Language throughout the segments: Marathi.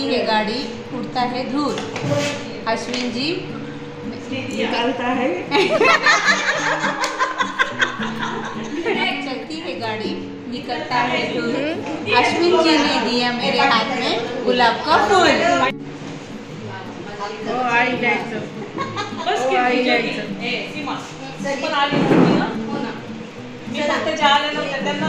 चलती है गाड़ी उड़ता है धूल। अश्विन जी। निकालता है। चलती है गाड़ी निकलता है धूल। अश्विन जी ने दिया मेरे हाथ में गुलाब का फूल। आई जायचं बस आई जायचं ए, सीमा पण आली नव्हती ना। मी फक्त त्यांना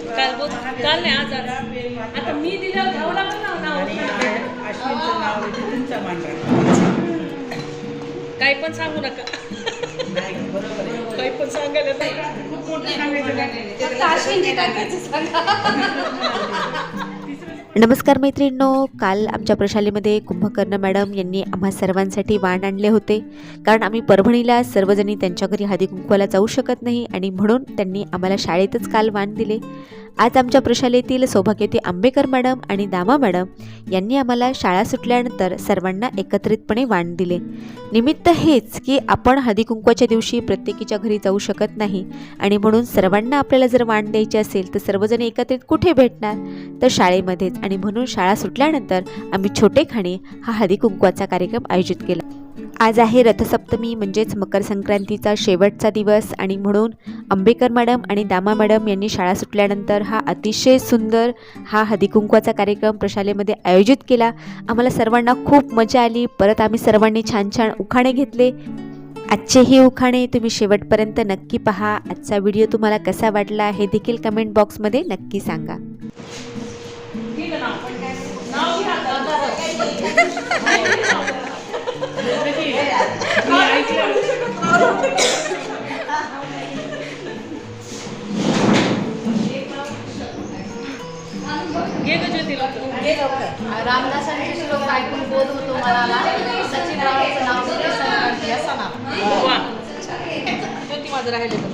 काल बोल काल नाही आज आज. आता मी दिल्यावर घ्यावं लागतं ना नाव. अश्विनचं नाव तुमचा काही पण सांगू नका. नाही बरोबर आहे. काही पण सांगायला नाही. खूप मोठं सांगायचं नाही फक्त अश्विन नमस्कार मैत्रिणींनो काल आमच्या प्रशालेमध्ये कुंभकर्ण मॅडम यांनी आम्हा सर्वांसाठी वाण आणले होते. कारण आम्ही परभणीला सर्वजणी त्यांच्या घरी हळदी कुंकवाला जाऊ शकत नाही आणि म्हणून त्यांनी आम्हाला शाळेतच काल वाण दिले. आज आमच्या प्रशालेतील सौभाग्यती आंबेकर मॅडम आणि दामा मॅडम यांनी आम्हाला शाळा सुटल्यानंतर सर्वांना एकत्रितपणे वाण दिले. निमित्त हेच की आपण हळदीकुंकवाच्या दिवशी प्रत्येकीच्या घरी जाऊ शकत नाही आणि म्हणून सर्वांना आपल्याला जर वाण द्यायचे असेल तर सर्वजण एकत्रित कुठे भेटणार? तर शाळेमध्येच आणि म्हणून शाळा सुटल्यानंतर आम्ही छोटे खाणे हा हळदीकुंकवाचा कार्यक्रम आयोजित केला. आज आहे रथसप्तमी म्हणजेच मकर संक्रांतीचा शेवटचा दिवस आणि म्हणून आंबेकर मॅडम आणि दामा मॅडम यांनी शाळा सुटल्यानंतर हा अतिशय सुंदर हा हळदी कुंकवाचा कार्यक्रम प्रशालेमध्ये आयोजित केला. आम्हाला सर्वांना खूप मजा आली. परत आम्ही सर्वांनी छान छान उखाणे घेतले. आजचे हे उखाणे तुम्ही शेवटपर्यंत नक्की पहा. आजचा व्हिडिओ तुम्हाला कसा वाटला हे देखील कमेंट बॉक्समध्ये नक्की सांगा. ठीक आहे रामदासांचे श्लोक ऐकून बोध होतो मनाला सचिनरावांचं नाव घेते संक्रांती असं नाव ज्योती माझं राहिले बघ.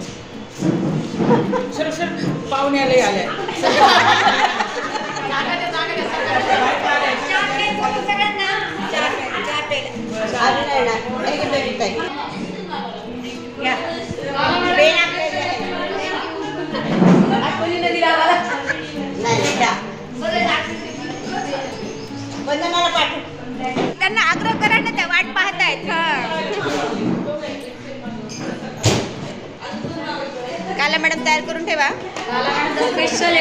सर सर पाहुण्यालाही आल्या त्यांना आग्रह करा ना त्या वाट पाहतायत. काला मॅडम तयार करून ठेवा. स्पेशल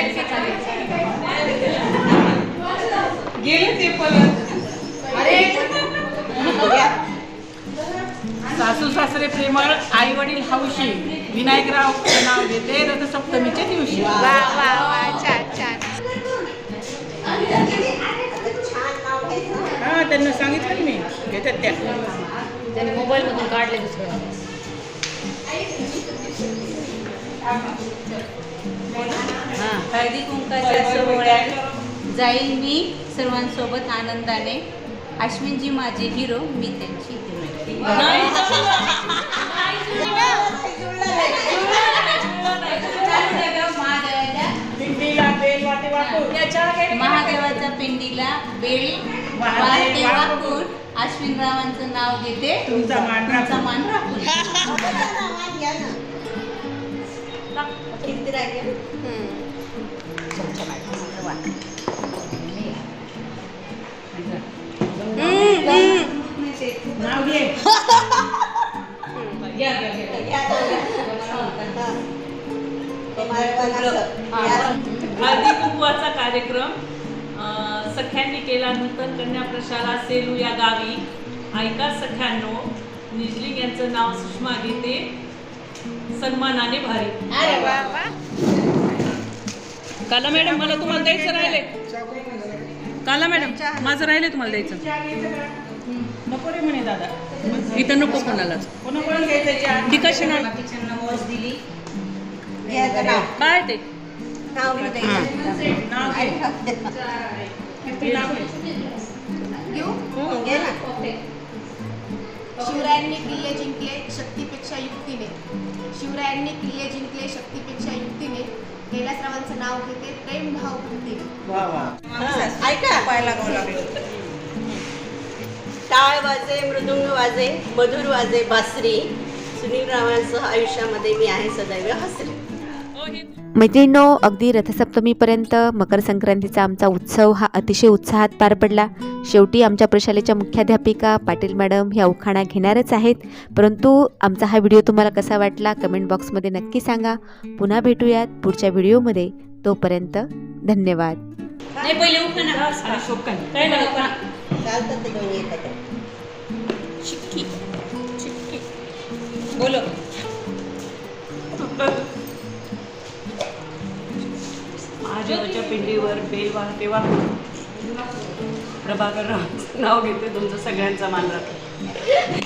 गेले ते पण. सासू सासरे प्रेमळ आई वडील हौशी. विनायकराव नाव घेते रथसप्तमीच्या दिवशी. हा त्यांना सांगितलं मी. घेतात त्या. त्यांनी मोबाईलमधून काढले दुसरं. हां. हळदी कुंकाच्या सोहळ्यात जाईल मी सर्वांसोबत आनंदाने. अश्विनजी माझे हिरो मी त्यांची हिरोईन. महादेवाच्या पिंडीला बेल वाकून अश्विनरावांचं नाव घेते. तुमचा मान. तुमचा मान राखून. नाव घे घ्या, घ्या, घ्या. हळदी कुंकवाचा कार्यक्रम अं, सख्यांनी केला नूतन कन्या प्रशाला सेलू या गावी. ऐका सख्यांनो निजलिंग यांचं नाव सुषमा घेते. सन्मानाने भारी. अरे काला मॅडम मला तुम्हाला द्यायचं राहिले काला मॅडम माझं राहिले तुम्हाला द्यायचं. नको रे म्हणे दादा. इथं नको कोणालाच. कोणा कोण घ्यायचं चहा ती कशी नाही? बाकीच्यांना वॉच दिली. काय ते? नाव घे. शिवरायांनी किल्ले जिंकले शक्तीपेक्षा युक्तीने. शिवरायांनी किल्ले जिंकले शक्तीपेक्षा युक्तीने. कैलासरावांचं नाव घेते प्रेम भाव भक्तीने हा, ऐका. पाहायला टाळ वाजे मृदुंग वाजे मधुर वाजे बासरी. सुनील रावांसह आयुष्यामध्ये मी आहे सदैव हसरी. मैत्रिणींनो अगदी रथसप्तमीपर्यंत मकर संक्रांतीचा आमचा उत्सव हा अतिशय उत्साहात पार पडला. शेवटी आमच्या प्रशालेच्या मुख्याध्यापिका पाटील मॅडम ह्या उखाणा घेणारच आहेत. परंतु आमचा हा व्हिडिओ तुम्हाला कसा वाटला कमेंट बॉक्समध्ये नक्की सांगा. पुन्हा भेटूयात पुढच्या व्हिडिओमध्ये. तोपर्यंत धन्यवाद. नाही पहिले उखाणा. काय चिक्की. चिक्की. बोलो. महादेवाच्या पिंडीवर बेल वाहते वाहून प्रभाकर राव नाव घेते तुमचं सगळ्यांचा मान राहतो